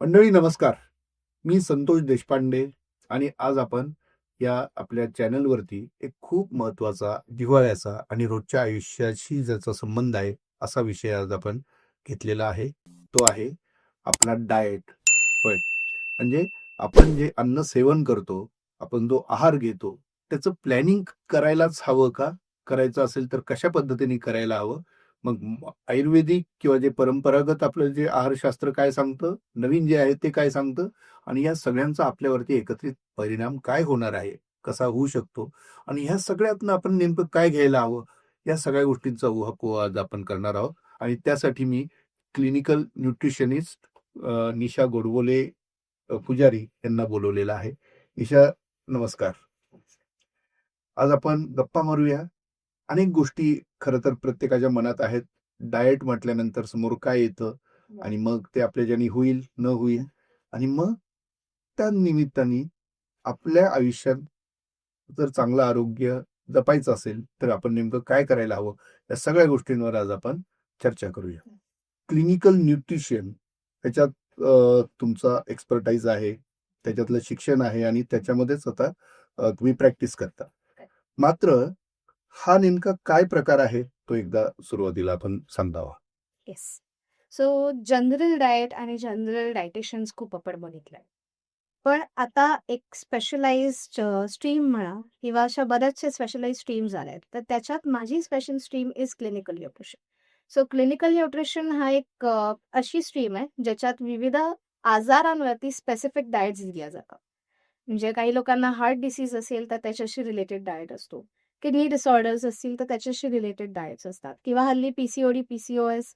मंडळी नमस्कार. मी संतोष देशपांडे आणि आज आपण या आपल्या चॅनलवरती एक खूप महत्त्वाचा जिव्हाळ्याचा आणि रोजच्या आयुष्याशी ज्याचा संबंध आहे असा विषय आज आपण घेतलेला आहे. तो आहे आपला डाएट होय. म्हणजे आपण जे अन्न सेवन करतो आपण जो आहार घेतो त्याचं प्लॅनिंग करायलाच हवं का? करायचं असेल तर कशा पद्धतीने करायला हवं? मग आयुर्वेदिक किंवा जे परंपरागत आपलं जे आहारशास्त्र काय सांगतं नवीन जे आहे ते काय सांगतं आणि या सगळ्यांचा आपल्यावरती एकत्रित परिणाम काय होणार आहे कसा होऊ शकतो आणि ह्या सगळ्यातनं आपण नेमकं काय घ्यायला हवं या सगळ्या गोष्टींचा उहापोह आज आपण करणार आहोत आणि त्यासाठी मी क्लिनिकल न्यूट्रिशनिस्ट निशा गोडबोले पुजारी यांना बोलवलेला आहे. निशा नमस्कार. आज आपण गप्पा मारूया. अनेक गोष्टी खरं तर प्रत्येकाच्या मनात आहेत. डाएट म्हटल्यानंतर समोर काय येतं आणि मग ते आपल्या ज्याने होईल न होईल आणि मग त्या निमित्ताने आपल्या आयुष्यात जर चांगलं आरोग्य जपायचं असेल तर आपण नेमकं काय करायला हवं? या सगळ्या गोष्टींवर आज आपण चर्चा करूया. क्लिनिकल न्यूट्रिशन त्याच्यात तुमचा एक्सपर्टाईज आहे त्याच्यातलं शिक्षण आहे आणि त्याच्यामध्येच आता तुम्ही प्रॅक्टिस करता. मात्र हा नेमका काय प्रकार आहे? तो एकदा सुरुवातीला आपण सांगावा. येस सो जनरल डाएट आणि जनरल डायटेशन्स खूप आपण बघितलंय. पण आता एक स्पेशलाइज्ड स्ट्रीम म्हणा किंवा अशा बऱ्याचशा स्पेशलाइज स्ट्रीम्स आल्या आहेत. तर त्याच्यात माझी special stream is clinical nutrition so clinical nutrition हा एक अशी स्ट्रीम आहे ज्याच्यात विविध आजारांवरती स्पेसिफिक डाएट्स दिल्या जातात. म्हणजे काही लोकांना हार्ट डिसीज असेल तर त्याच्याशी रिलेटेड डाएट असतो. किडनी डिसऑर्डर्स असतील तर त्याच्याशी रिलेटेड डाएट्स असतात. किंवा हल्ली पीसीओडी पीसीओएस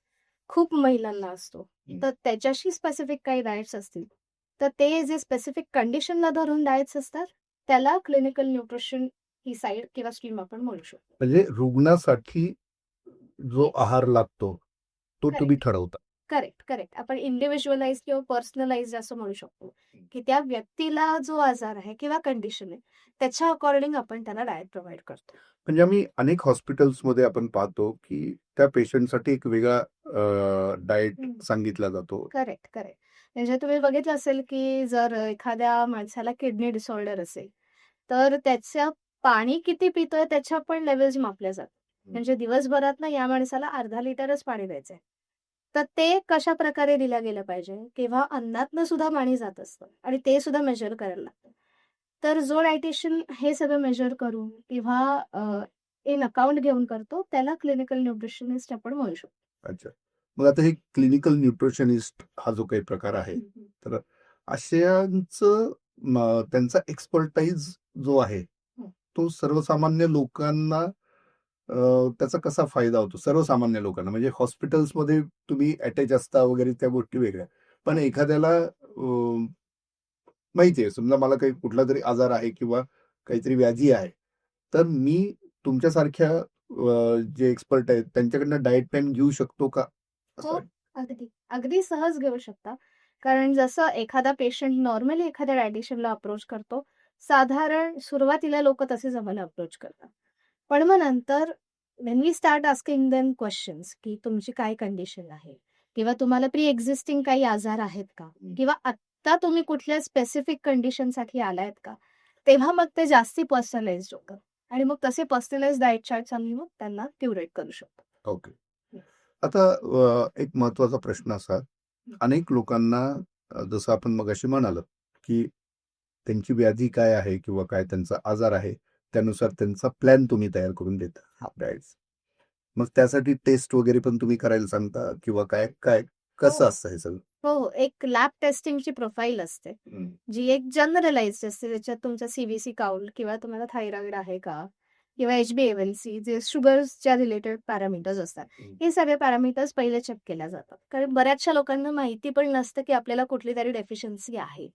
खूप महिलांना असतो. तर त्याच्याशी स्पेसिफिक काही डाएट्स असतील तर ते जे स्पेसिफिक कंडिशनला धरून डाएट्स असतात त्याला क्लिनिकल न्यूट्रिशन ही साईड किंवा स्ट्रीम आपण म्हणू शकतो. म्हणजे रुग्णासाठी जो आहार लागतो तो तुम्ही ठरवता. करेक्ट करेक्ट आपण इंडिव्हिज्युअलाइज किंवा पर्सनलाइज असं म्हणू शकतो. की त्या व्यक्तीला जो आजार आहे किंवा कंडिशन आहे त्याच्या अकॉर्डिंग आपण त्याला डाएट प्रोव्हाइड करतो. म्हणजे आम्ही अनेक हॉस्पिटल्समध्ये आपण पाहतो की त्या पेशंटसाठी एक वेगळा डाएट. सांगितला जातो. करेक्ट करेक्ट म्हणजे तुम्ही बघितलं असेल की जर एखाद्या माणसाला किडनी डिसऑर्डर असेल तर त्याचं पाणी किती पितोय त्याच्या पण लेवल्स मापल्या जातात. म्हणजे दिवसभरात ना या माणसाला अर्धा लिटरच पाणी द्यायचंय. तर ते कशा प्रकारे दिलं गेलं पाहिजे? किंवा अन्नातनं सुद्धा पाणी जात असतं आणि ते सुद्धा मेजर करायला लागतं. तर जो डायटिशियन हे सगळं मेजर करून किंवा इन अकाउंट घेऊन करतो त्याला क्लिनिकल न्यूट्रिशनिस्ट आपण म्हणू शकतो. अच्छा. मग आता हे क्लिनिकल न्यूट्रिशनिस्ट हा जो काही प्रकार आहे तर अशांचं त्यांचा एक्सपर्टाईज जो आहे तो सर्वसामान्य लोकांना त्याचा कसा फायदा होतो? सर्वसामान्य लोकांना म्हणजे हॉस्पिटल्समध्ये तुम्ही अटॅच असता वगैरे त्या गोष्टी वेगळ्या. पण एखाद्याला माहिती आहे समजा मला काही कुठला तरी आजार आहे किंवा काहीतरी व्याधी आहे तर मी तुमच्यासारख्या जे एक्सपर्ट आहेत त्यांच्याकडनं डाएट प्लॅन घेऊ शकतो का? हो. अगदी. अगदी सहज घेऊ शकता. कारण जसं एखादा पेशंट नॉर्मली एखाद्या डायटिशियनला अप्रोच करतो साधारण सुरुवातीला लोक तसेच आम्हाला अप्रोच करतात. पण मग नंतर when we start asking them questions की तुमची काय कंडिशन आहे? किंवा तुम्हाला प्री एक्झिस्टिंग काही आजार आहेत का. किंवा आत्ता तुम्ही कुठल्या स्पेसिफिक कंडिशनसाठी आलायत का? तेव्हा मग ते जास्ती पर्सनलाइज होतं. आणि मग तसे पर्सनलाइज डाएट चार्ट्स आम्ही मग त्यांना क्युरेट करू शकतो. ओके. आता एक महत्त्वाचा प्रश्न असा. अनेक लोकांना जसं आपण मगाशी म्हणाल की त्यांची व्याधी काय आहे किंवा काय त्यांचा आजार आहे. त्यानुसार त्यांचा प्लॅन तुम्ही तयार करून देता. डाएट्स मग त्यासाठी टेस्ट वगैरे पण तुम्ही करायला सांगता किंवा काय काय कसं हो. असतं हे सगळं? हो हो एक लॅब टेस्टिंगची प्रोफाईल असते. जी एक जनरलाइज असते त्याच्यात तुमचा सीबीसी काउंट किंवा तुम्हाला थायरॉइड आहे का किंवा एच बी एव्हनसी जे शुगर्सच्या रिलेटेड पॅरामीटर्स असतात. हे. सगळे पॅरामीटर्स पहिले चेक केल्या जातात. कारण बऱ्याचशा लोकांना माहिती पण नसतं की आपल्याला कुठली तरी डेफिशियन्सी आहे.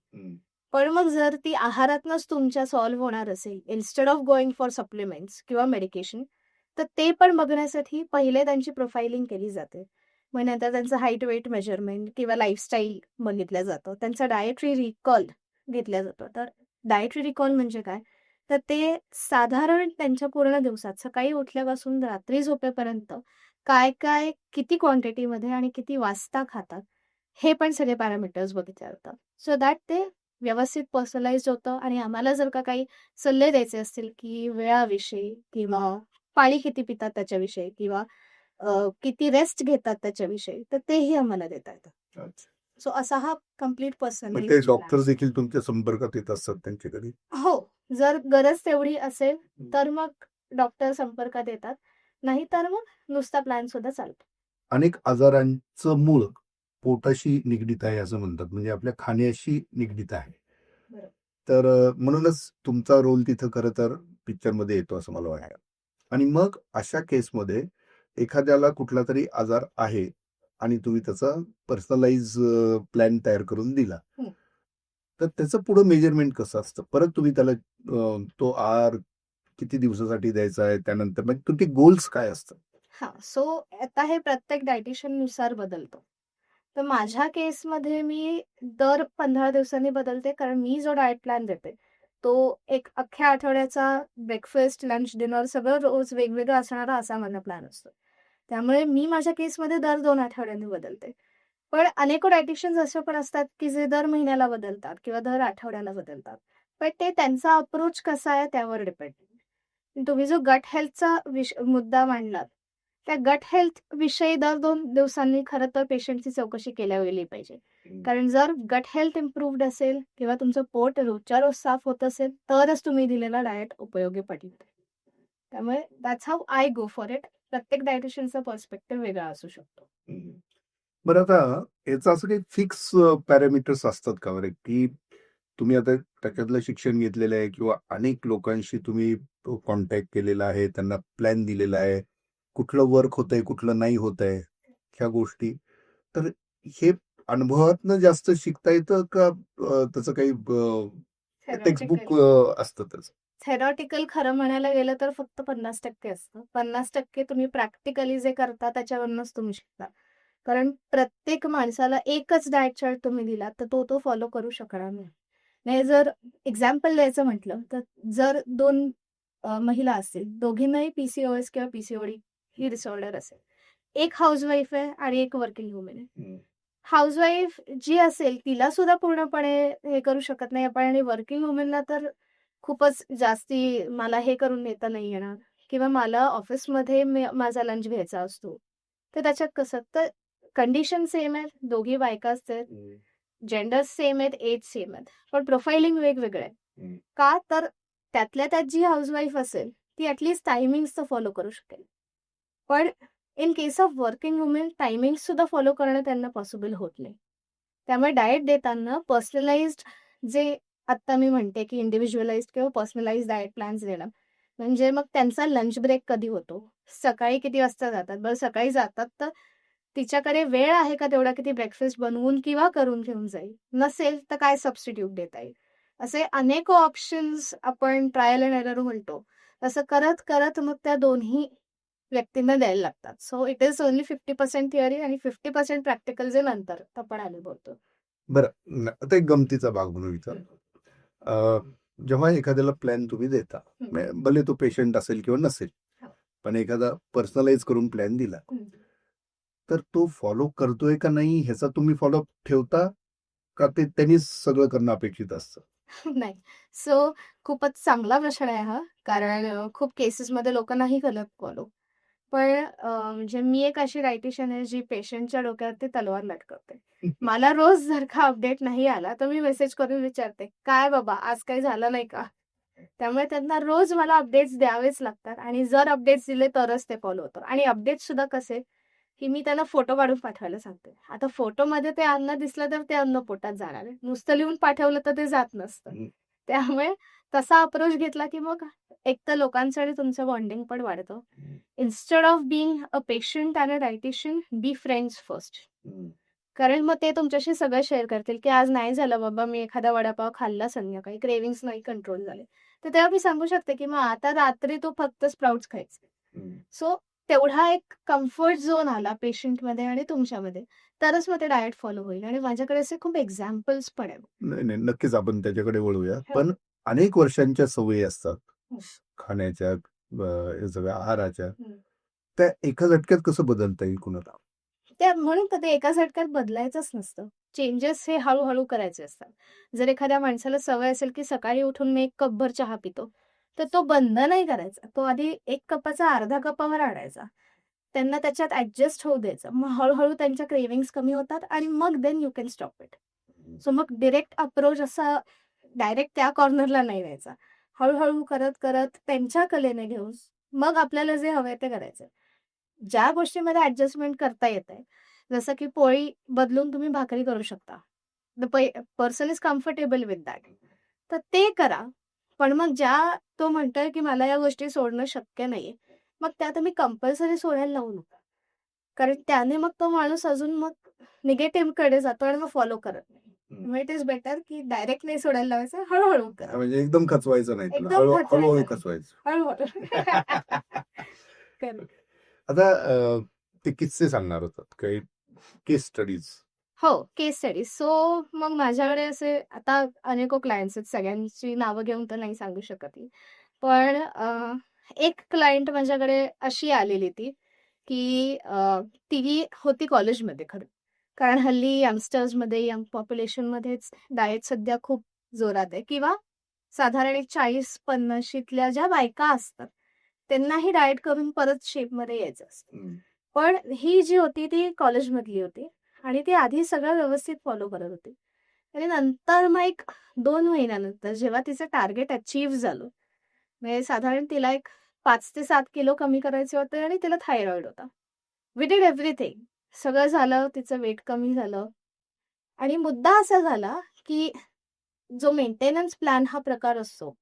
पण मग जर ती आहारातनंच तुमच्या सॉल्व्ह होणार असेल instead of going for supplements किंवा मेडिकेशन तर ते पण बघण्यासाठी पहिले त्यांची प्रोफाइलिंग केली जाते. मग नंतर त्यांचं हाईट वेट मेजरमेंट किंवा लाईफस्टाईल बघितलं जातं. त्यांचा डायटरी रिकॉल घेतला जातो. तर डायटरी रिकॉल म्हणजे काय? तर ते साधारण त्यांच्या पूर्ण दिवसात सकाळी उठल्यापासून रात्री झोपेपर्यंत काय काय किती क्वांटिटीमध्ये आणि किती वाजता खातात हे पण सगळे पॅरामीटर्स बघितले जातात. सो दॅट ते व्यवस्थित पर्सनलाइज्ड होतं आणि आम्हाला जर का काही सल्ले द्यायचे असतील, की वेळाविषयी किंवा पाणी किती पितात त्याच्याविषयी किंवा किती रेस्ट घेतात त्याच्याविषयी, तर तेही आम्हाला देता येतं. सो असा हा पर्सनलाइज्ड प्लॅन डॉक्टर देखील तुमच्या संपर्कात येत असतात त्यांच्याकडे? हो. जर गरज तेवढी असेल. तर मग डॉक्टर संपर्कात येतात. नाहीतर मग नुसता प्लॅन सुद्धा चालतो. अनेक आजारांचं मूळ पोटाशी निगडीत आहे असं म्हणतात. म्हणजे आपल्या खाण्याशी निगडीत आहे. तर म्हणूनच तुमचा रोल तिथं खरं तर पिक्चरमध्ये येतो असं मला वाटतं. आणि मग अशा केसमध्ये एखाद्याला कुठलातरी आजार आहे आणि तुम्ही त्याचा पर्सनलाइज प्लॅन तयार करून दिला. हं. तर त्याचं पुढं मेजरमेंट कसं असतं? परत तुम्ही त्याला तो आहार किती दिवसासाठी द्यायचा आहे? त्यानंतर मग तुमचे गोल्स काय असतात? हां. सो आता हे प्रत्येक डायटिशियननुसार बदलतं. तर माझ्या केसमध्ये मी दर 15 दिवसांनी बदलते. कारण मी जो डायट प्लॅन देते, तो एक अख्ख्या आठवड्याचा ब्रेकफास्ट, लंच, डिनर सगळं रोज वेगवेगळं असणारा असा माझा प्लॅन असतो. त्यामुळे मी माझ्या केसमध्ये दर दोन आठवड्यांनी बदलते. पण अनेक डायटिशियन्स असे पण असतात, की जे दर महिन्याला बदलतात किंवा दर आठवड्याला बदलतात. पण ते त्यांचा अप्रोच कसा आहे त्यावर डिपेंड. तुम्ही जो गट हेल्थचा विष मुद्दा मांडलात, त्या गट हेल्थ विषयी दर 2 दिवसांनी खरं तर पेशंटची चौकशी केल्या गेली पाहिजे. कारण जर गट हेल्थ इम्प्रूव्हड असेल किंवा तुमचं पोट रोजच्या रोज साफ होत असेल, तरच तुम्ही दिलेला डायट उपयोगी पडेल. त्यामुळे that's how I go for it. प्रत्येक डायटिशियनचा पर्स्पेक्टिव्ह वेगळा असू शकतो. बरं आता याचं असं काही फिक्स पॅरामीटर्स असतात का बरं? की तुम्ही आता त्याच्यातलं शिक्षण घेतलेलं आहे किंवा अनेक लोकांशी तुम्ही कॉन्टॅक्ट केलेला आहे, त्यांना प्लॅन दिलेला आहे. कुठलं वर्क होतंय, कुठलं नाही होतंय, ह्या गोष्टी. तर हे अनुभवातनं जास्त शिकता येतं का त्याचं काही टेक्स्टबुक असतं त्याचं? थेरॉटिकल खरं म्हणायला गेलं तर फक्त 50% असतं. 50% तुम्ही प्रॅक्टिकली जे करता त्याच्यावरूनच तुम्ही शिकता. कारण प्रत्येक माणसाला एकच डायट चार्ट तुम्ही दिलात, तर तो तो फॉलो करू शकणार नाही. नाही जर एक्झाम्पल द्यायचं म्हटलं, तर जर 2 अ, महिला असतील, दोघींनाही पी-सी-ओ-एस किंवा पी-सी-ओ-डी ही डिसऑर्डर असेल. एक हाउसवाईफ आहे आणि एक वर्किंग वुमन आहे. हं. हाउसवाईफ जी असेल तिला सुद्धा पूर्णपणे हे करू शकत नाही आपण आणि वर्किंग वुमनला तर खूपच जास्ती मला हे करून देता नाही येणार किंवा मला ऑफिसमध्ये माझा लंच घ्यायचा असतो. तर त्याच्यात कसं तर कंडिशन सेम आहे. दोघी बायकाच आहेत. हं. जेंडर्स सेम आहेत, एज सेम आहेत. पण प्रोफाइलिंग वेगवेगळं आहे. का? तर त्यातल्या त्यात जी हाउसवाईफ असेल, ती ॲटलीस्ट टायमिंग्स तर फॉलो करू शकेल. पण in case of working women timing सुद्धा फॉलो करणं त्यांना पॉसिबल होत नाही. त्यामुळे डाएट देताना पर्सनलाइज्ड जे आत्ता मी म्हणते, की इंडिव्हिज्युअलाइज्ड किंवा पर्सनलाइज डायट प्लॅन्स देणं. म्हणजे मग त्यांचा लंच ब्रेक कधी होतो? सकाळी किती वाजता जातात? बरं सकाळी जातात तर तिच्याकडे वेळ आहे का तेवढा किती ब्रेकफास्ट बनवून किंवा करून घेऊन जाईल? नसेल तर काय सबस्टिट्यूट देता येईल? असे अनेक ऑप्शन्स आपण ट्रायल एंड एरर म्हणतो. तसं करत, करत मग त्या दोन्ही व्यक्तींना द्यायला लागतात. So it is only 50% theory आणि 50% प्रॅक्टिकल जे नंतर आपण अनुभवतो. बरं. आता एक गमतीचा भाग म्हणून विचार. जेव्हा एखाद्याला प्लॅन तुम्ही देता, भले तो पेशंट असेल किंवा नसेल. हो. पण एखादा पर्सनलाइज करून प्लॅन दिला. तर तो फॉलो करतोय का नाही ह्याचा तुम्ही फॉलोअप ठेवता? का ते त्यांनीच सगळं करणं अपेक्षित असतं? नाही. सो खूपच चांगला प्रश्न आहे हा. कारण खूप केसेसमध्ये लोकं नाही करत फॉलो. पण अ, म्हणजे मी एक अशी डायटिशियन आहे जी पेशंटच्या डोक्यावरती तलवार लटकवते. मला रोज जर का अपडेट नाही आला, तर मी मेसेज करून विचारते, "काय बाबा आज काही झालं नाही का?" त्यामुळे त्यांना रोज मला अपडेट्स द्यावेच लागतात आणि जर अपडेट्स दिले तरच ते फॉलो होतं. आणि अपडेट्स सुद्धा कसे, की मी त्यांना फोटो काढून पाठवायला सांगते. आता फोटोमध्ये ते अन्न दिसलं तर ते अन्न पोटात जाणार आहे. नुसतं लिहून पाठवलं तर ते जात नसतं. हं. त्यामुळे तसा अप्रोच घेतला, की मग एकतर लोकांसाठी तुमचं बॉन्डिंग पण वाढतं. Instead of being a patient and a dietitian, be friends first. कारण मग ते तुमच्याशी सगळं शेअर करतील, की आज नाही झालं बाबा मी एखादा वडापाव खाल्ला संध्याकाळी, क्रेव्हिंग्ज नाही कंट्रोल झाले. तर तेव्हा मी सांगू शकते, की मग आता रात्री तू फक्त स्प्राउट्स खायचे. सो तेवढा एक कम्फर्ट झोन आला पेशंटमध्ये आणि तुमच्यामध्ये, तरच मग ते डायट फॉलो होईल आणि माझ्याकडे असे खूप एक्झाम्पल्स पण. नाही, नाही. नक्कीच आपण त्याच्याकडे वळूया. हो. पण अनेक वर्षांच्या सवयी असतात. खाण्याच्या, अ, सगळ्या आहाराच्या. त्या एका झटक्यात कसं बदलता येईल कुणाला? त्या म्हणून ते एका झटक्यात बदलायचंच नसतं. चेंजेस हे हळू-हळू करायचे असतात. जर एखाद्या माणसाला सवय असेल, की सकाळी उठून मी 1 कपभर चहा पितो, तर तो बंद नाही करायचा. तो आधी 1 कपाचा अर्धा कपावर आणायचा. त्यांना त्याच्यात ॲडजस्ट होऊ द्यायचं. मग हळू-हळू त्यांच्या क्रेव्हिंग्ज कमी होतात आणि मग then you can stop it. So मग डायरेक्ट अप्रोच असा डायरेक्ट त्या कॉर्नरला नाही न्यायचा. हळूहळू करत-करत त्यांच्या कलेने घेऊन मग आपल्याला जे हवंय ते करायचं. ज्या गोष्टीमध्ये ऍडजस्टमेंट करता येतंय, जसं की पोळी बदलून तुम्ही भाकरी करू शकता. द पै person is comfortable with that. तर ते करा. पण मग ज्या तो म्हणतोय, की मला या गोष्टी सोडणं शक्य नाहीये, मग त्या तुम्ही कंपल्सरी सोडायला लावू नका. कारण त्याने मग तो माणूस अजून मग निगेटिव्हकडे जातो आणि मग फॉलो करत नाही. इट इज बेटर की डायरेक्ट नाही सोडायला लावायचं, हळू-हळू करा. म्हणजे एकदम खचवायचं नाही. एकदम हळू खचवायचं हळू-हळू. खचवायचं. हळू-हळू. आता अ, ते किस्से सांगणार होतात. काही केस स्टडीज. हो, केस स्टडीज. सो मग माझ्याकडे असे आता अनेको क्लायंट्स आहेत. सगळ्यांची नावं घेऊन तर नाही सांगू शकत मी. पण अ, एक क्लायंट माझ्याकडे अशी आलेली ती, की अ, ती होती कॉलेजमध्ये खरं. कारण हल्ली यंगस्टर्समध्ये, यंग पॉप्युलेशनमध्येच डाएट सध्या खूप जोरात आहे किंवा साधारण एक 40-50शीतल्या ज्या बायका असतात, त्यांनाही डाएट करून परत शेपमध्ये यायचं असतं. पण ही जी होती ती कॉलेजमधली होती आणि ती आधी सगळं व्यवस्थित फॉलो करत होती. आणि नंतर मग एक 2 महिन्यानंतर जेव्हा तिचं टार्गेट अचीव्ह झालं, म्हणजे साधारण तिला एक 5 ते 7 किलो कमी करायचे होते आणि तिला थायरॉइड होता. We did everything. सगळं झालं, तिचं वेट कमी झालं आणि मुद्दा असा झाला, की जो मेंटेनन्स प्लॅन हा प्रकार असतो,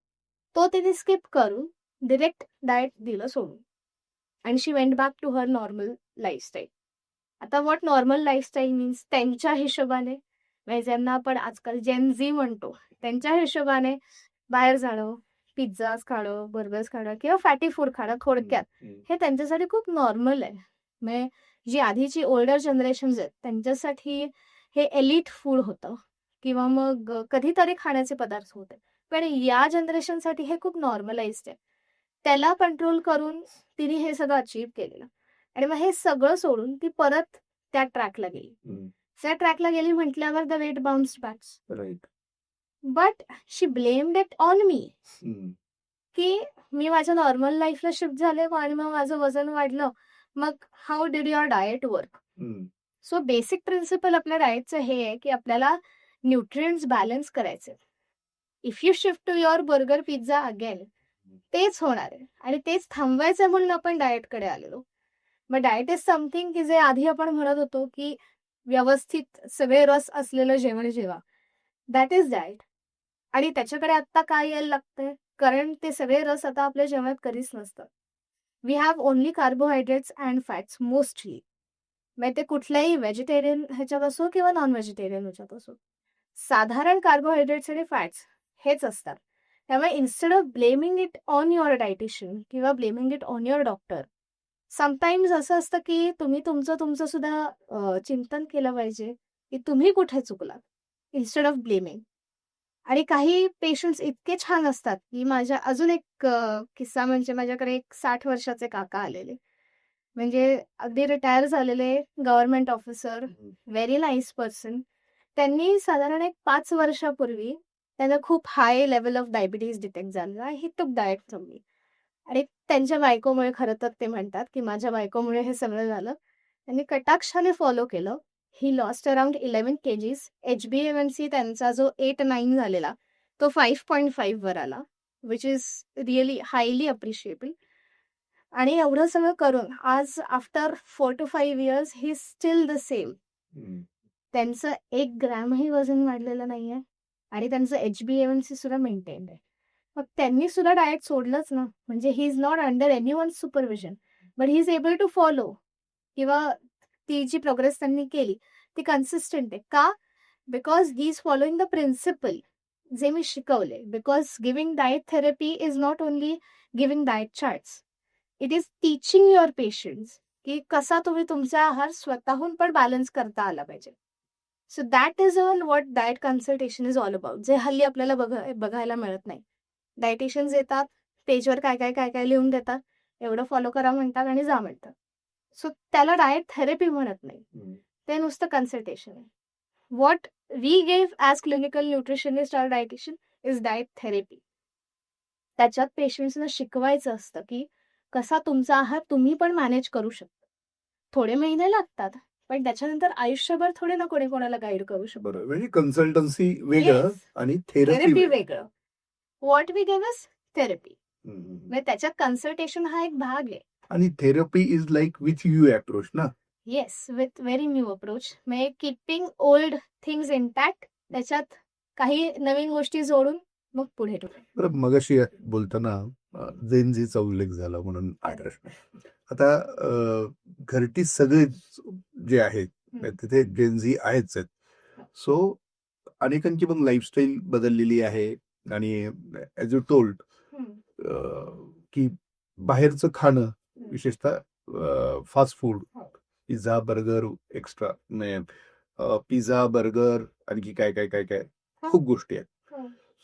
तो तिने स्किप करून डायरेक्ट डाएट दिलं सोडून. आणि she went back to her normal lifestyle. आता व्हॉट नॉर्मल लाईफस्टाईल मीन्स त्यांच्या हिशोबाने, म्हणजे ज्यांना आपण आजकाल जेन झी म्हणतो, त्यांच्या हिशोबाने बाहेर जाणं, पिझ्झाज खाणं, बर्गर्स खाणं किंवा फॅटी फूड खाणं थोडक्यात. हे त्यांच्यासाठी खूप नॉर्मल आहे. म्हणजे जी आधीची ओल्डर जनरेशन्स आहेत, त्यांच्यासाठी हे एलीट फूड होतं किंवा मग कधीतरी खाण्याचे पदार्थ होते. पण या जनरेशनसाठी हे खूप नॉर्मलाइज्ड आहे. त्याला कंट्रोल करून तिने हे सगळं अचीव्ह केलेलं. आणि मग हे सगळं सोडून ती परत त्या ट्रॅकला गेली. त्या ट्रॅकला गेली म्हटल्यावर the weight bounced back. But she blamed it on me. की मी माझ्या नॉर्मल लाईफला शिफ्ट झाले आणि मग माझं वजन वाढलं. मग how did your diet work? So basic principle आपल्या डाएटचं हे आहे, की आपल्याला न्यूट्रिएंट्स बॅलन्स करायचे. If you shift to your burger, pizza again, तेच होणार आहे आणि तेच थांबवायचं म्हणून आपण डाएटकडे आलेलो. मग डाएट इज समथिंग की जे आधी आपण म्हणत होतो, की व्यवस्थित सगळे रस असलेलं जेवण जेवा. That is diet. आणि त्याच्याकडे आत्ता काय यायला लागतंय? कारण ते सगळे रस आता आपल्या जेवणात कधीच नसतात. We have only carbohydrates and fats mostly. मग ते कुठल्याही व्हेजिटेरियन ह्याच्यात असो किंवा नॉन व्हेजिटेरियन ह्याच्यात असो. साधारण कार्बोहायड्रेट्स आणि फॅट्स हेच असतात. त्यामुळे instead of blaming it on your dietitian किंवा blaming it on your doctor, sometimes असं असतं, की तुम्ही तुमचं तुमचं सुद्धा चिंतन केलं पाहिजे, की तुम्ही कुठे चुकलात, इन्स्टेड ऑफ ब्लेमिंग. आणि काही पेशंट्स इतके छान असतात, की माझ्या अजून एक किस्सा म्हणजे माझ्याकडे एक 60 वर्षाचे काका आलेले. म्हणजे अगदी रिटायर झालेले government officer. Very nice person. त्यांनी साधारण एक 5 वर्षापूर्वी त्यांना खूप high level of diabetes detect झालेला. He diet from me. आणि त्यांच्या बायकोमुळे खरं तर ते म्हणतात, की माझ्या बायकोमुळे हे सगळं झालं. त्यांनी कटाक्षाने फॉलो केलं. ही लॉस्ट अराउंड 11 केजीज. एचबीएमएनसी त्यांचा जो 8-9 झालेला, तो 5.5 वर आला. Which is really highly appreciable. आणि एवढं सगळं करून आज after 4 to 5 years he still the same. हं. त्यांचं 1 ग्रॅमही वजन वाढलेलं नाहीये आणि त्यांचं एचबीएमएनसी सुद्धा मेंटेन्ड आहे. मग त्यांनी सुद्धा डाएट सोडलंच ना. म्हणजे he is not under anyone's supervision. But he is able to follow किंवा ती जी प्रोग्रेस त्यांनी केली, ती कन्सिस्टंट आहे. का? Because he is following the principle जे मी शिकवले. Because giving diet therapy is not only giving diet charts. It is teaching your patients, की कसा तुम्ही तुमचा आहार स्वतःहून पण बॅलन्स करता आला पाहिजे. So that is all what diet consultation is all about. जे हल्ली आपल्याला बघ बघायला मिळत नाही. डायटिशियन्स येतात, पेजवर काय, काय, काय, काय लिहून देतात. एवढं फॉलो करा म्हणतात आणि जा म्हणतात. सो त्याला डाएट थेरपी म्हणत नाही. ते नुसतं कन्सल्टेशन आहे. What we gave as clinical nutritionist or dietitian is diet therapy त्याच्यात पेशंट्सना शिकवायचं असतं की कसा तुमचा आहार तुम्ही पण मॅनेज करू शकता. थोडे महिने लागतात पण त्याच्यानंतर आयुष्यभर थोडे ना कोणी कोणाला गाईड करू शकतो. म्हणजे कन्सल्टन्सी वेगळं Yes. आणि थेरपी वेगळं. What we gave is therapy म्हणजे त्याच्यात कन्सल्टेशन हा एक भाग आहे. आणि therapy is like with you approach ना? Yes with very new approach म्हणजे किपिंग ओल्ड थिंग्स इंटॅक्ट त्याच्यात काही नवीन गोष्टी जोडून मग पुढे बरं मगाशी बोलताना जेनजीचा उल्लेख झाला म्हणून हा. प्रश्न आता घरटी सगळे जे आहेत. तिथे जेनझी आहेच आहेत. सो अनेकांची पण लाईफस्टाईल बदललेली आहे. आणि ॲज यू टोल्ड की बाहेरचं खाणं विशेषतः fast food. Pizza burger extra pizza burger आणखी काय काय काय काय खूप गोष्टी आहेत.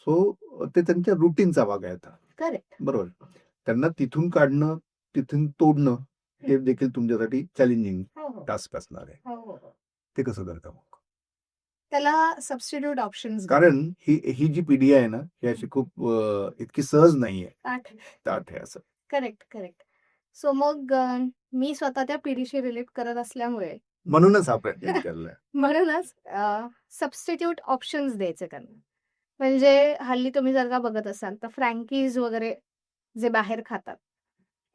सो ते त्यांच्या रुटीनचा भाग आहे आता बरोबर त्यांना तिथून काढणं तिथून तोडणं हे देखील तुमच्यासाठी चॅलेंजिंग टास्क असणार आहे. ते कसं करता मग त्याला सबस्टिट्यूट ऑप्शन्स कारण ही ही जी पिढी आहे ना ही अशी खूप इतकी सहज नाहीये ताठ आहे असं करेक्ट करेक्ट सो मग अं, मी स्वतः त्या पिढीशी रिलेट करत असल्यामुळे म्हणूनच हा विचारलाय म्हणूनच सबस्टिट्यूट ऑप्शन्स द्यायचे त्यांना. म्हणजे हल्ली तुम्ही जर का बघत असाल तर फ्रँकीज वगैरे जे बाहेर खातात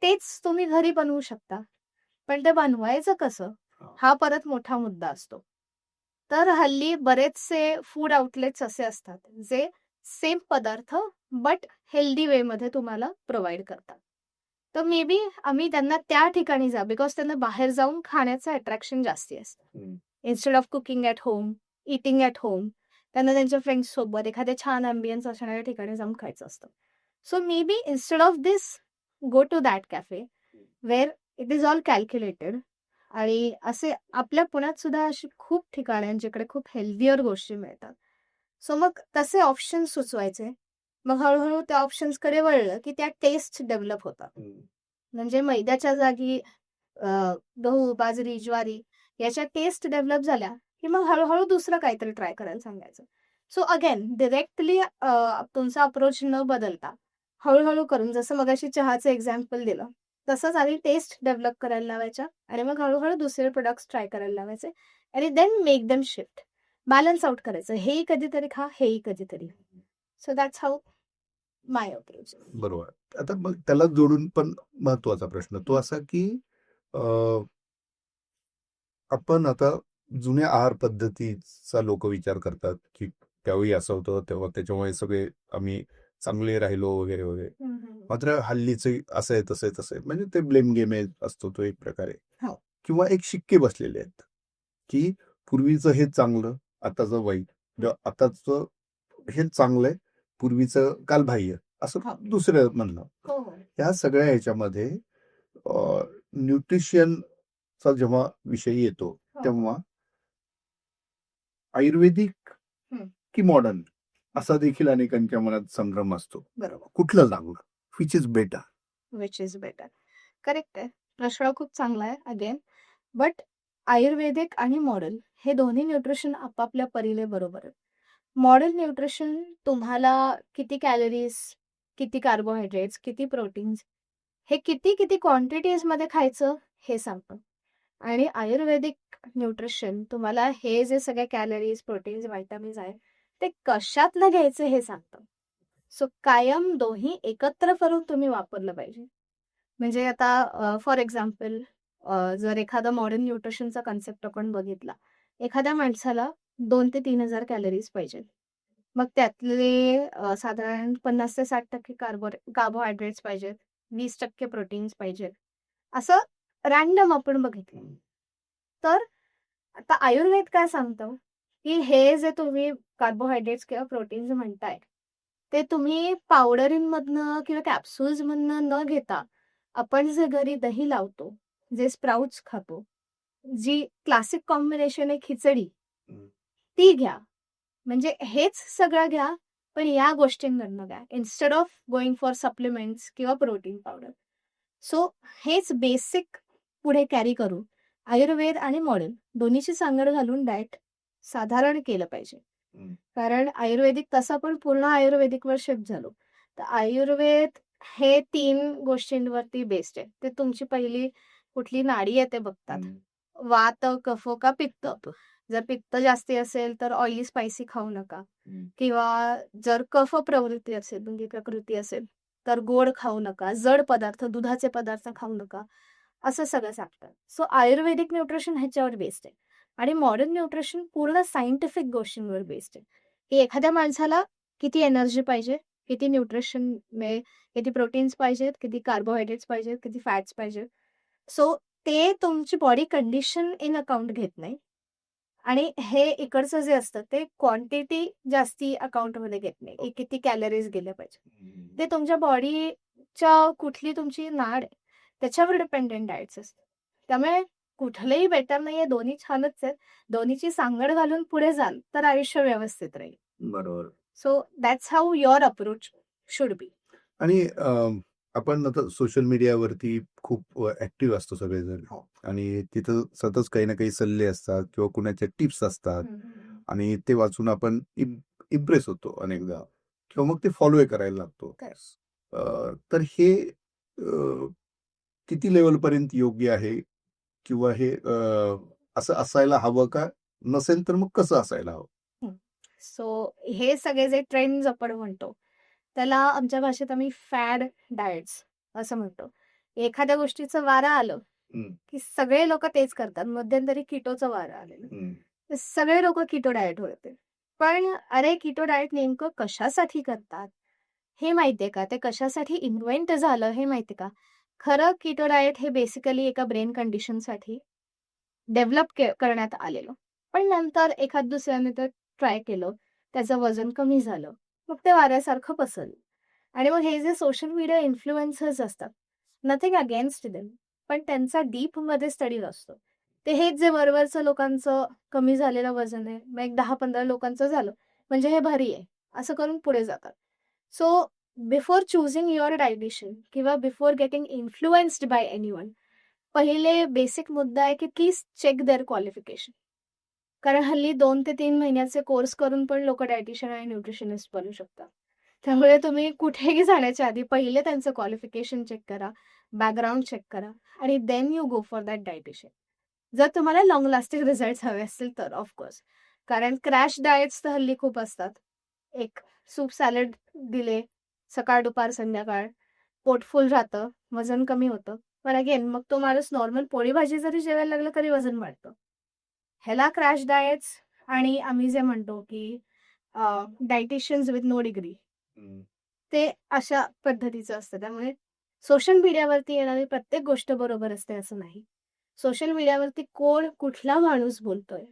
तेच तुम्ही घरी बनवू शकता. पण ते बनवायचं कसं? हा. परत मोठा मुद्दा असतो. तर हल्ली बरेचसे फूड आउटलेट्स असे असतात जे सेम पदार्थ बट हेल्दी वे मध्ये तुम्हाला प्रोव्हाइड करतात. तर मे बी आम्ही त्यांना त्या ठिकाणी जा बिकॉज त्यांना बाहेर जाऊन खाण्याचं अट्रॅक्शन जास्ती असतं. Instead of cooking at home eating at home त्यांना त्यांच्या फ्रेंड्स सोबत एखाद्या छान अँबियन्स असणाऱ्या ठिकाणी जाऊन खायचं असतं. So may be instead of this go to that cafe where it is all calculated आणि असे आपल्या पुण्यात सुद्धा अशी खूप ठिकाणे आहेत जिकडे खूप हेल्दियर गोष्टी मिळतात. सो मग तसे ऑप्शन सुचवायचे. मग हळूहळू त्या ऑप्शन्सकडे वळलं की त्या टेस्ट डेव्हलप होतात. म्हणजे मैद्याच्या जागी गहू बाजरी ज्वारी याच्या टेस्ट डेव्हलप झाल्या की मग हळूहळू दुसरं काहीतरी ट्राय करायला सांगायचं. सो अगेन डिरेक्टली तुमचा अप्रोच न बदलता हळूहळू करून जसं मगाशी चहाचं एक्झाम्पल दिलं तसंच आधी टेस्ट डेव्हलप करायला लावायच्या आणि मग हळूहळू दुसरे प्रोडक्ट्स ट्राय करायला लावायचे आणि then make them shift balance out करायचं. हेही कधीतरी खा हेही कधीतरी. So that's how my approach बरोबर. आता मग त्याला जोडून पण महत्त्वाचा प्रश्न तो असा की आपण आता जुन्या आहार पद्धतीचा लोक विचार करतात की त्यावेळी असं होतं तेव्हा त्याच्यामुळे सगळे आम्ही चांगले राहिलो वगैरे वगैरे. मात्र हल्लीच असं आहे तसं आहे तसं आहे. म्हणजे ते ब्लेम गेम असतो तो एक प्रकारे हो. किंवा एक शिक्के बसलेले आहेत की पूर्वीचं हे चांगलं आताचं वाईट. आताचं हे चांगलं आहे पूर्वीचं कालबाह्य असं हो. दुसरं म्हणणं. हो हो. ह्या सगळ्या ह्याच्यामध्ये न्यूट्रिशनचा जेव्हा विषय येतो. तेव्हा आयुर्वेदिक. की मॉडर्न असा देखील अनेकांच्या मनात संभ्रम असतो. बरोबर. कुठलं चांगलं? Which is better which is better correct आहे. प्रश्न खूप चांगला आहे अगेन बट आयुर्वेदिक आणि मॉडर्न हे दोन्ही न्यूट्रिशन आपापल्या परीने बरोबर आहे मॉडेल न्यूट्रिशन तुम्हाला किती कॅलरीज किती कार्बोहायड्रेट्स किती प्रोटीन्स हे किती किती क्वांटिटीजमध्ये खायचं हे सांगतं. आणि आयुर्वेदिक न्यूट्रिशन तुम्हाला हे जे सगळे कॅलरीज प्रोटीन्स व्हायटामिन्स आहेत ते कशातनं घ्यायचं हे सांगतं. सो कायम दोन्ही एकत्र करून तुम्ही वापरलं पाहिजे. म्हणजे आता फॉर एक्झाम्पल जर एखादा मॉडर्न न्यूट्रिशनचा कन्सेप्ट आपण बघितला एखाद्या माणसाला दोन ते तीन हजार कॅलरीज पाहिजेत. मग त्यातले साधारण पन्नास ते साठ टक्के कार्बो कार्बोहायड्रेट्स पाहिजेत. वीस टक्के प्रोटीन्स पाहिजेत. असं रॅन्डम आपण बघितलं. तर आता आयुर्वेद काय सांगतो? की हे जे तुम्ही कार्बोहायड्रेट्स किंवा प्रोटीन्स म्हणताय ते तुम्ही पावडरींमधनं किंवा कॅप्सूल्समधनं न घेता आपण जे घरी दही लावतो जे स्प्राउट्स खातो जी क्लासिक कॉम्बिनेशन आहे खिचडी ती घ्या. म्हणजे हेच सगळं घ्या पण या गोष्टींमधनं घ्या. Instead of going for supplements किंवा प्रोटीन पावडर सो हेच बेसिक पुढे कॅरी करू. आयुर्वेद आणि मॉडर्न दोन्हीची सांगड घालून डाएट साधारण केलं पाहिजे. कारण आयुर्वेदिक तसं पण पूर्ण आयुर्वेदिकवर शिफ्ट झालो. तर आयुर्वेद हे तीन गोष्टींवरती बेस्ड आहे. ते तुमची पहिली कुठली नाडी आहे ते बघतात. वात कफ का पित्त. जर पित्त जास्ती असेल तर ऑइली स्पायसी खाऊ नका. किंवा जर कफ प्रवृत्ती असेल म्हणजे प्रकृती असेल तर गोड खाऊ नका. जड पदार्थ दुधाचे पदार्थ खाऊ नका. असं सगळं सांगतात. सो आयुर्वेदिक न्यूट्रिशन ह्याच्यावर बेस्ड आहे. आणि मॉडर्न न्यूट्रिशन पूर्ण सायंटिफिक गोष्टींवर बेस्ड आहे. की एखाद्या माणसाला किती एनर्जी पाहिजे किती न्यूट्रिशन किती प्रोटीन्स पाहिजेत किती कार्बोहायड्रेट्स पाहिजेत किती फॅट्स पाहिजेत. सो ते तुमची बॉडी कंडिशन इन अकाउंट घेत नाही. आणि हे इकडचं जे असतं ते क्वांटिटी जास्ती अकाउंटमध्ये घेत नाही. की किती कॅलरीज गेल्या पाहिजे. ते तुमच्या बॉडीच्या कुठली तुमची नाड आहे त्याच्यावर डिपेंडेंट डाएट्स असतात. त्यामुळे कुठलंही बेटर नाहीये दोन्ही छानच आहेत. दोन्हीची सांगड घालून पुढे जाल तर आयुष्य व्यवस्थित राहील. बरोबर. So that's how your approach should be आणि आपण आता सोशल मीडियावरती खूप ऍक्टिव्ह असतो सगळेजण हो. आणि तिथं सतत काही ना काही सल्ले असतात किंवा कुणाच्या टिप्स असतात आणि ते वाचून आपण इम्प्रेस होतो अनेकदा किंवा मग ते फॉलो करायला लागतो. तर हे किती लेवल पर्यंत योग्य आहे? किंवा हे असं असायला हवं का? नसेल तर मग कसं असायला हवं? सो हे सगळे जे ट्रेंड्स आपण म्हणतो त्याला आमच्या भाषेत आम्ही फॅड डाएट्स असं म्हणतो. एखाद्या गोष्टीचं वारं आलं. की सगळे लोक तेच करतात. मध्यंतरी किटोचं वारं आलेलं. सगळे लोक किटो डाएट होते. पण अरे किटो डाएट नेमकं कशासाठी करतात? हे माहितीये का? ते कशासाठी इन्व्हेंट झालं हे माहितीये का? खरं किटो डाएट हे बेसिकली एका ब्रेन कंडिशनसाठी डेव्हलप करण्यात आलेलं. पण नंतर एखाद दुसऱ्याने तर ट्राय केलं. त्याचं वजन कमी झालं. मग ते वाऱ्यासारखं पसरलं. आणि मग हे जे सोशल मीडिया इन्फ्लुएन्सर्स असतात नथिंग अगेन्स्ट देम पण त्यांचा डीपमध्ये स्टडीज असतो. ते हेच जे वरवरचं लोकांचं कमी झालेलं वजन आहे मग एक दहा पंधरा लोकांचं झालं म्हणजे हे भारी आहे असं करून पुढे जातात. So before choosing your dietitian किंवा before getting influenced by any one पहिले बेसिक मुद्दा आहे की प्लीज चेक देअर क्वालिफिकेशन कारण हल्ली दोन ते तीन महिन्याचे कोर्स करून पण लोक डायटिशियन आणि न्यूट्रिशनिस्ट बनू शकतात. त्यामुळे तुम्ही कुठेही जाण्याच्या आधी पहिले त्यांचं क्वालिफिकेशन चेक करा बॅकग्राऊंड चेक करा आणि then you go for that dietitian जर तुम्हाला लॉंग लास्टिंग रिझल्ट हवे असतील तर ऑफकोर्स कारण क्रॅश डाएट्स तर हल्ली खूप असतात. एक सूप सॅलड दिले सकाळ दुपार संध्याकाळ पोट फुल राहतं वजन कमी होतं. पण अगेन मग तो माणूस नॉर्मल पोळी भाजी जरी जेवायला लागलं तरी वजन वाढतं. ह्याला क्रॅश डाएट्स आणि आम्ही जे म्हणतो की डायटिशियन्स विथ नो डिग्री. ते अशा पद्धतीचं असतं. त्यामुळे सोशल मीडियावरती येणारी प्रत्येक गोष्ट बरोबर असते असं नाही. सोशल मीडियावरती कोण कुठला माणूस बोलतोय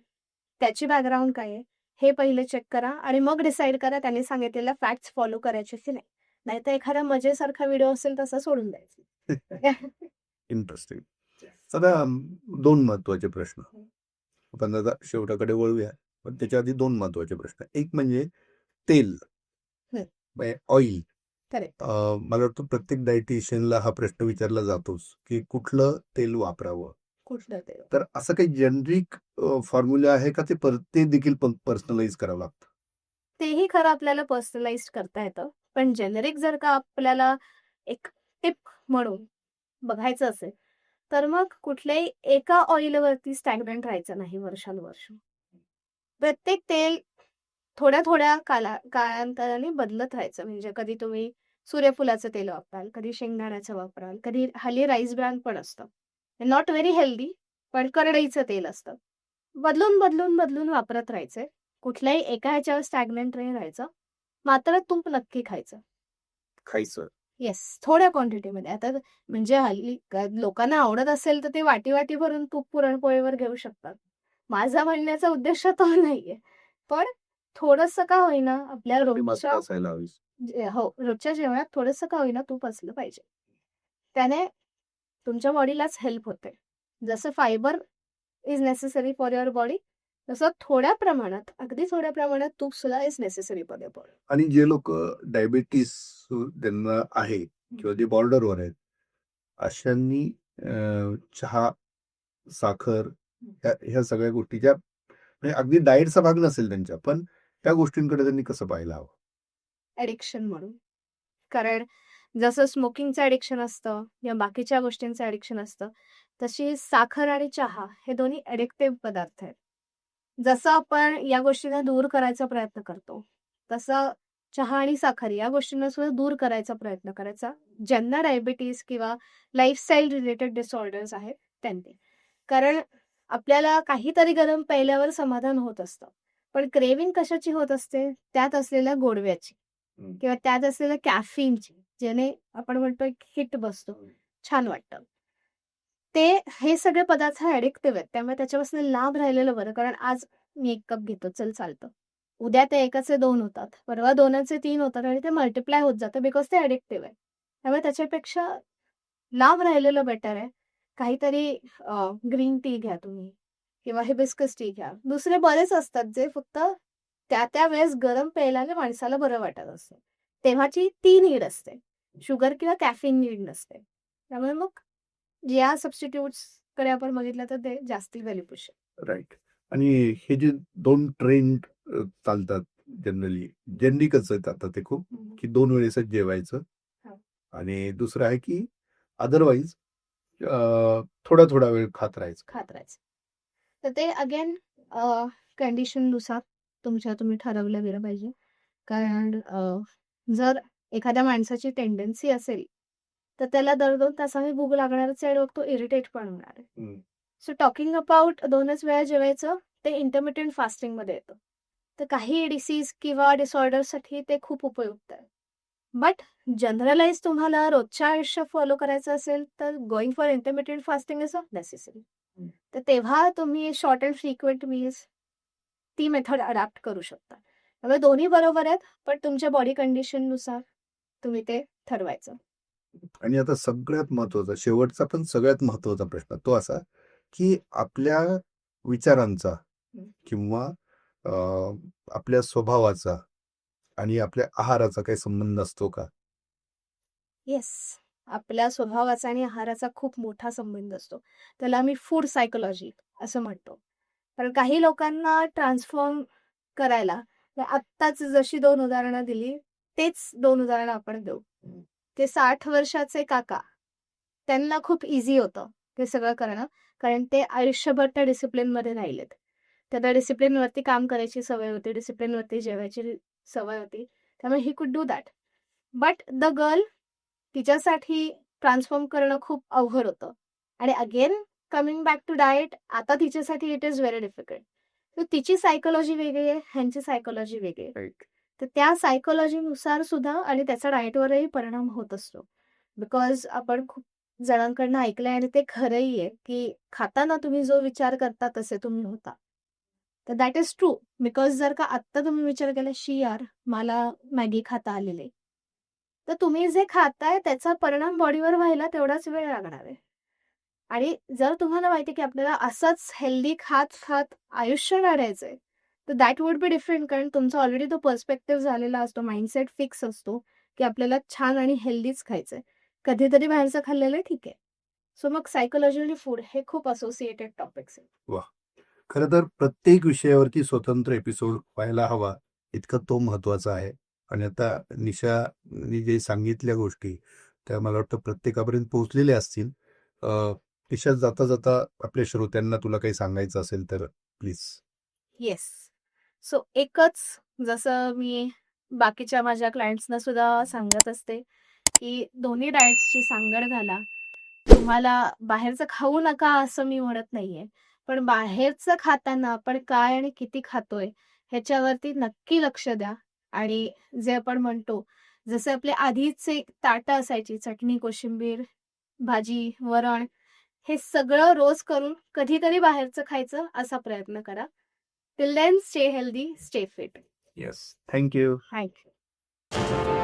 त्याची बॅकग्राऊंड काय आहे हे पहिले चेक करा आणि मग डिसाईड करा त्याने सांगितलेल्या फॅक्ट्स फॉलो करायचे की नाही. नाहीतर एखादा मजेसारखा व्हिडिओ असेल तसा सोडून द्यायचा. इंटरेस्टिंग. दोन महत्त्वाचे प्रश्न. आपण आता शेवटाकडे वळूया. पण त्याच्या आधी दोन महत्त्वाचे प्रश्न. एक म्हणजे तेल. हं. ऑइल. मला वाटतं प्रत्येक डायटिशियनला हा प्रश्न विचारला जातोच की कुठलं तेल वापरावं? कुठलं तर असं काही जेनरिक फॉर्म्युला आहे का? ते पर- ते देखील पर्सनलाइज करावं लागतं. तेही खरं आपल्याला पर्सनलाइज करता येतं. पण जेनेरिक जर का आपल्याला एक टिप म्हणून बघायचं असेल तर मग कुठल्याही एका ऑइलवरती स्टॅग्नंट राहायचं नाही वर्षानुवर्ष. प्रत्येक तेल थोड्या थोड्या काला काळांतराने बदलत राहायचं. म्हणजे कधी तुम्ही सूर्यफुलाचं तेल वापराल कधी शेंगदाण्याचं वापराल कधी हल्ली राईस ब्रँड पण असतं. नॉट व्हेरी हेल्दी पण करडईचं तेल असतं. बदलून बदलून बदलून वापरत राहायचंय कुठल्याही एका ह्याच्यावर स्टॅग्नंट नाही राहायचं. मात्र तूप नक्की खायचं. खायचं. येस थोड्या क्वांटिटीमध्ये. आता म्हणजे हल्ली लोकांना आवडत असेल तर ते वाटी वाटी भरून तूप पुरणपोळीवर घेऊ शकतात. माझा म्हणण्याचा उद्देश तो नाहीये. पण थोडस का होईना आपल्या रोजच्या हो रोजच्या जेवणात थोडस का होईना तूप असलं पाहिजे. त्याने तुमच्या बॉडीलाच हेल्प होते. जसं fibre is necessary for your body तसं थोड्या प्रमाणात अगदी थोड्या प्रमाणात तूप सुद्धा इज नेसेसरी फॉर बॉडी आणि जे लोक डायबिटीस त्यांना आहे किंवा जे बॉर्डरवर आहेत अशांनी चहा साखर ह्या सगळ्या गोष्टी ज्या म्हणजे अगदी डाएटचा भाग नसेल त्यांच्या पण त्या गोष्टींकडे त्यांनी कसं पाहायला हवं ॲडिक्शन म्हणून. कारण जसं स्मोकिंगचं ॲडिक्शन असतं किंवा बाकीच्या गोष्टींचं ॲडिक्शन असतं, तशी साखर आणि चहा हे दोन्ही ॲडिक्टिव्ह पदार्थ आहेत. जसं आपण या गोष्टींना दूर करायचा प्रयत्न करतो, तसं चहा आणि साखर या गोष्टींना सुद्धा दूर करायचा प्रयत्न करायचा. ज्यांना डायबिटीज किंवा लाईफस्टाईल रिलेटेड डिसऑर्डर्स आहेत त्यांनी. कारण आपल्याला काहीतरी गरम प्यायल्यावर समाधान होत असतं. पण क्रेव्हिंग कशाची होत असते? त्यात असलेल्या गोडव्याची. किंवा त्यात असलेल्या कॅफीनची, ज्याने आपण म्हणतो एक हिट बसतो, छान वाटतं. ते हे सगळे पदार्थ ॲडिक्टिव्ह आहेत. त्यामुळे त्याच्यापासून लांब राहिलेलं बरं. कारण आज मी एक कप घेतो, चल चालतं. उद्या ते 1चे 2 होतात. परवा 2चे 3 होतात आणि ते मल्टिप्लाय होत जातं बिकॉज ते ॲडिक्टिव्ह आहे. त्यामुळे त्याच्यापेक्षा लांब राहिलेलं बेटर आहे. काहीतरी ग्रीन टी घ्या तुम्ही किंवा हिबिस्कस टी घ्या. दुसरे बरेच असतात जे फक्त त्या-त्या वेळेस गरम प्यायल्याने माणसाला बरं वाटत असतं. तेव्हाची ती नीड असते. शुगर किंवा कॅफिन नीड नसते. त्यामुळे मग या सबस्टिट्यूट्सकडे आपण बघितलं तर ते जास्ती बेनिफिशियल. राइट. आणि हे जे 2 ट्रेंड चालतात जनरली, जेनरिकच आहेत आता ते खूप. की 2 वेळेसच जेवायचं. आणि दुसरं आहे की अदरवाईज अ, थोडा-थोडा वेळ खात राहायचं. खात राहायचं. तर ते अगेन अ, कंडिशननुसार तुमच्या तुम्ही ठरवलं गेलं पाहिजे. कारण जर एखाद्या माणसाची टेंडन्सी असेल, तर त्याला दर 2 तासांनी भूक लागणारच आहे तो इरिटेट पण होणार आहे. सो टॉकिंग अबाउट 2च वेळा जेवायचं, ते इंटरमिटेंट फास्टिंगमध्ये येतं. तर काही डिसीज किंवा डिसऑर्डरसाठी ते खूप उपयुक्त आहे. बट जनरलाइज तुम्हाला रोजच्या आयुष्यात फॉलो करायचं असेल, तर going for intermittent fasting is not necessary. तर तेव्हा तुम्ही शॉर्ट अँड फ्रिक्वेंट मील्स ती मेथड अडॅप्ट करू शकता. त्यामुळे दोन्ही बरोबर आहेत, पण तुमच्या बॉडी कंडिशननुसार तुम्ही ते ठरवायचं. आणि आता सगळ्यात महत्त्वाचा, शेवटचा पण सगळ्यात महत्त्वाचा प्रश्न तो असा, की आपल्या विचारांचा. किंवा आपल्या स्वभावाचा आणि आपल्या आहाराचा काही संबंध असतो का? येस. आपल्या स्वभावाचा आणि आहाराचा खूप मोठा संबंध असतो. त्याला आम्ही फूड सायकॉलॉजी असं म्हणतो. कारण काही लोकांना ट्रान्सफॉर्म करायला आत्ताच जशी 2 उदाहरणं दिली, तेच 2 उदाहरणं आपण देऊ. ते साठ वर्षाचे काका, त्यांना खूप इझी होतं हे सगळं करणं. कारण ते आयुष्यभर त्या डिसिप्लिनमध्ये राहिलेत. त्यांना डिसिप्लिनवरती काम करायची सवय होती, डिसिप्लिनवरती जेवायची सवय होती. त्यामुळे ही could do that. But the girl तिच्यासाठी ट्रान्सफॉर्म करणं खूप अवघड होतं. आणि again coming back to diet आता तिच्यासाठी इट इज व्हेरी डिफिकल्ट. तर तिची सायकोलॉजी वेगळी आहे, ह्यांची सायकोलॉजी वेगळी आहे. तर त्या सायकोलॉजीनुसार सुद्धा आणि त्याचा डाएटवरही परिणाम होत असतो. बिकॉज आपण खूप जणांकडनं ऐकलंय आणि ते खरंही आहे, की खाताना तुम्ही जो विचार करता तसे तुम्ही होता. तर दॅट इज ट्रू. बिकॉज जर का आत्ता तुम्ही विचार केला, "शी यार, मला मॅगी खाता आलेले तर तुम्ही जे खाताय त्याचा परिणाम बॉडीवर व्हायला तेवढाच वेळ लागणार आहे. आणि जर तुम्हाला माहिती की आपल्याला असंच हेल्दी खात-खात आयुष्य काढायचंय, तर दॅट वुड बी डिफरंट. कारण तुमचा ऑलरेडी तो पर्स्पेक्टिव्ह झालेला असतो, माइंडसेट फिक्स असतो, की आपल्याला छान आणि हेल्दीच खायचंय. कधीतरी बाहेरचं खाल्लेलं ठीक आहे. सो मग सायकॉलॉजी आणि फूड हे खूप असोसिएटेड टॉपिक्स आहेत. वाह! खरं तर प्रत्येक विषयावरती स्वतंत्र एपिसोड व्हायला हवा, इतका तो महत्त्वाचा आहे. आणि आता निशाने जे सांगितल्या गोष्टी, त्या मला वाटतं प्रत्येकापर्यंत पोहोचलेल्या असतील. निशा जाता-जाता आपल्या श्रोत्यांना तुला काही सांगायचं असेल तर प्लीज. येस. सो एकच जसं मी बाकीच्या माझ्या क्लायंट्सना सुद्धा सांगत असते, की दोन्ही डाएट्सची सांगड घाला. तुम्हाला बाहेरचं खाऊ नका असं मी म्हणत नाहीये. पण बाहेरचं खाताना आपण काय आणि किती खातोय ह्याच्यावरती नक्की लक्ष द्या. आणि जे आपण म्हणतो, जसे आपले आधीचे ताटं असायची चटणी, कोशिंबीर, भाजी, वरण हे सगळं रोज करून कधीतरी बाहेरचं खायचं असा प्रयत्न करा. Till then, stay healthy, stay fit. Yes. Thank you. Thank you.